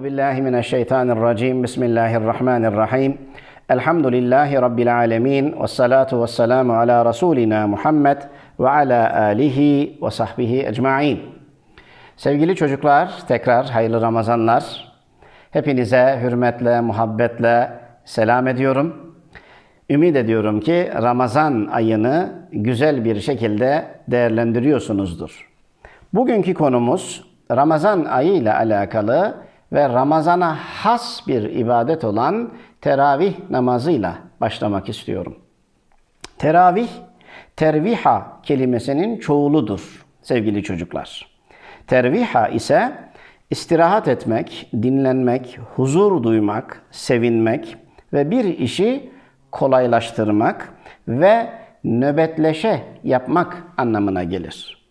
Euzu billahi mineşşeytanirracim. Bismillahirrahmanirrahim. Elhamdülillahi rabbil alamin ve salatu vesselamu ala rasulina Muhammed ve ala alihi ve sahbihi ecmaîn. Sevgili çocuklar, tekrar hayırlı Ramazanlar. Hepinize hürmetle, muhabbetle selam ediyorum. Ümit ediyorum ki Ramazan ayını güzel bir şekilde değerlendiriyorsunuzdur. Bugünkü konumuz Ramazan ayı ile alakalı ve Ramazana has bir ibadet olan teravih namazıyla başlamak istiyorum. Teravih, terviha kelimesinin çoğuludur sevgili çocuklar. Terviha ise istirahat etmek, dinlenmek, huzur duymak, sevinmek ve bir işi kolaylaştırmak ve nöbetleşe yapmak anlamına gelir.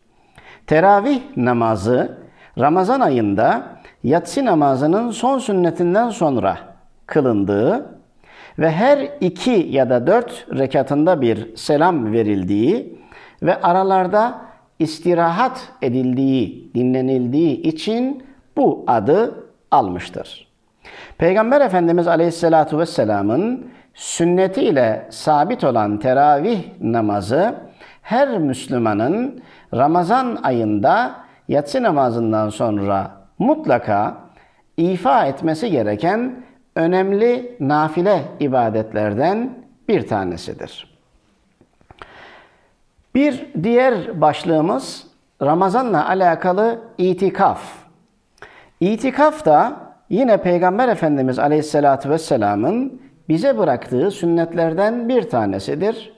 Teravih namazı Ramazan ayında yatsı namazının son sünnetinden sonra kılındığı ve her iki ya da dört rekatında bir selam verildiği ve aralarda istirahat edildiği, dinlenildiği için bu adı almıştır. Peygamber Efendimiz Aleyhisselatü Vesselam'ın sünnetiyle sabit olan teravih namazı her Müslümanın Ramazan ayında yatsı namazından sonra mutlaka ifa etmesi gereken önemli nafile ibadetlerden bir tanesidir. Bir diğer başlığımız Ramazanla alakalı itikaf. İtikaf da yine Peygamber Efendimiz Aleyhisselatü Vesselam'ın bize bıraktığı sünnetlerden bir tanesidir.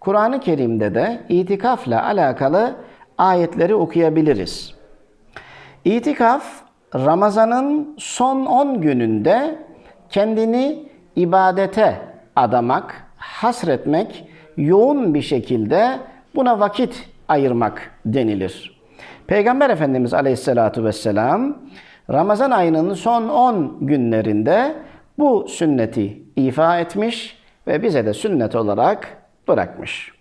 Kur'an-ı Kerim'de de itikafla alakalı ayetleri okuyabiliriz. İtikaf Ramazan'ın son 10 gününde kendini ibadete adamak, hasretmek, yoğun bir şekilde buna vakit ayırmak denilir. Peygamber Efendimiz Aleyhisselatü Vesselam Ramazan ayının son 10 günlerinde bu sünneti ifa etmiş ve bize de sünnet olarak bırakmış.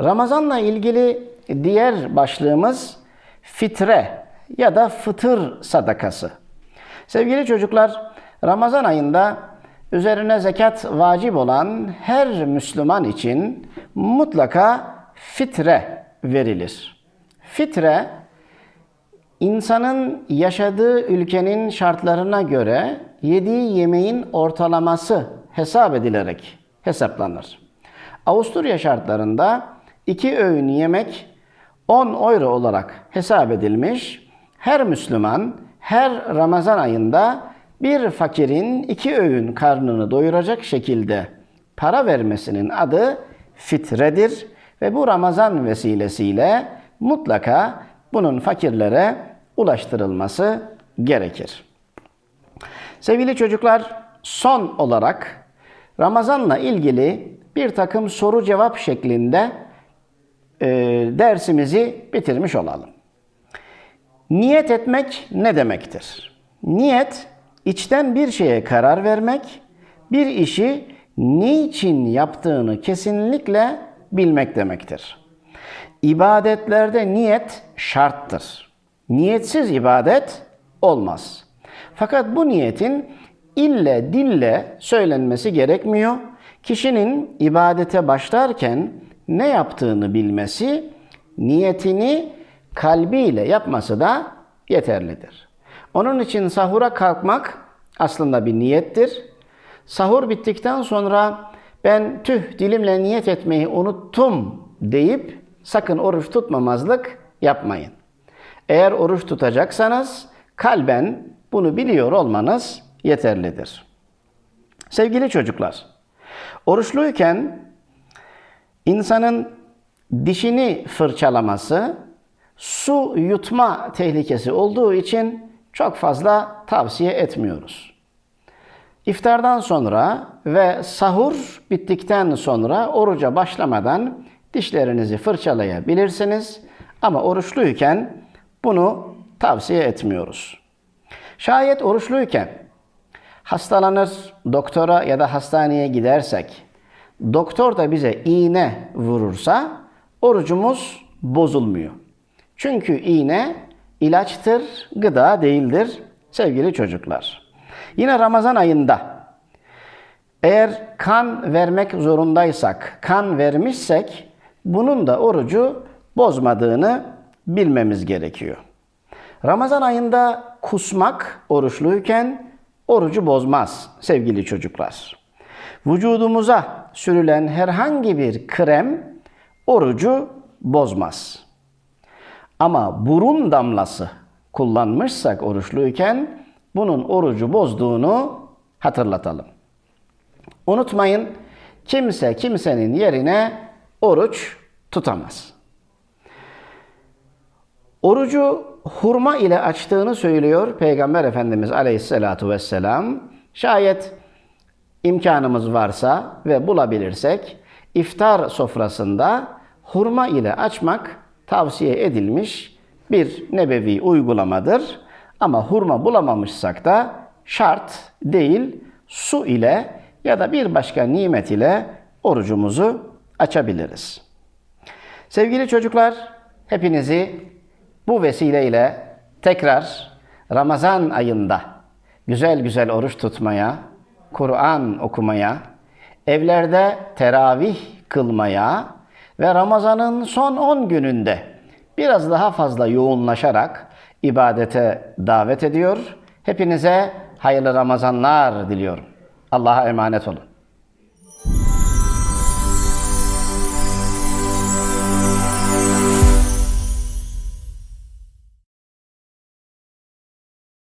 Ramazanla ilgili diğer başlığımız fitre ya da fıtır sadakası. Sevgili çocuklar, Ramazan ayında üzerine zekat vacip olan her Müslüman için mutlaka fitre verilir. Fitre insanın yaşadığı ülkenin şartlarına göre yediği yemeğin ortalaması hesap edilerek hesaplanır. Avusturya şartlarında iki öğün yemek 10 euro olarak hesap edilmiş. Her Müslüman her Ramazan ayında bir fakirin iki öğün karnını doyuracak şekilde para vermesinin adı fitredir ve bu Ramazan vesilesiyle mutlaka bunun fakirlere ulaştırılması gerekir. Sevgili çocuklar, son olarak Ramazanla ilgili bir takım soru cevap şeklinde e, dersimizi bitirmiş olalım. Niyet etmek ne demektir? Niyet, içten bir şeye karar vermek, bir işi niçin yaptığını kesinlikle bilmek demektir. İbadetlerde niyet şarttır. Niyetsiz ibadet olmaz. Fakat bu niyetin ille dille söylenmesi gerekmiyor. Kişinin ibadete başlarken ne yaptığını bilmesi, niyetini kalbiyle yapması da yeterlidir. Onun için sahura kalkmak aslında bir niyettir. Sahur bittikten sonra ben tüh dilimle niyet etmeyi unuttum deyip sakın oruç tutmamazlık yapmayın. Eğer oruç tutacaksanız kalben bunu biliyor olmanız yeterlidir. Sevgili çocuklar, oruçluyken insanın dişini fırçalaması su yutma tehlikesi olduğu için çok fazla tavsiye etmiyoruz. İftardan sonra ve sahur bittikten sonra oruca başlamadan dişlerinizi fırçalayabilirsiniz ama oruçluyken bunu tavsiye etmiyoruz. Şayet oruçluyken hastalanır, doktora ya da hastaneye gidersek, doktor da bize iğne vurursa orucumuz bozulmuyor. Çünkü iğne ilaçtır, gıda değildir sevgili çocuklar. Yine Ramazan ayında eğer kan vermek zorundaysak, kan vermişsek bunun da orucu bozmadığını bilmemiz gerekiyor. Ramazan ayında kusmak oruçluyken orucu bozmaz sevgili çocuklar. Vücudumuza sürülen herhangi bir krem orucu bozmaz. Ama burun damlası kullanmışsak oruçluyken bunun orucu bozduğunu hatırlatalım. Unutmayın kimse kimsenin yerine oruç tutamaz. Orucu hurma ile açtığını söylüyor Peygamber Efendimiz Aleyhisselatu Vesselam. Şayet imkanımız varsa ve bulabilirsek iftar sofrasında hurma ile açmak tavsiye edilmiş bir nebevi uygulamadır. Ama hurma bulamamışsak da şart değil su ile ya da bir başka nimet ile orucumuzu açabiliriz. Sevgili çocuklar, hepinizi bu vesileyle tekrar Ramazan ayında güzel güzel oruç tutmaya, Kur'an okumaya, evlerde teravih kılmaya ve Ramazan'ın son 10 gününde biraz daha fazla yoğunlaşarak ibadete davet ediyor. Hepinize hayırlı Ramazanlar diliyorum. Allah'a emanet olun.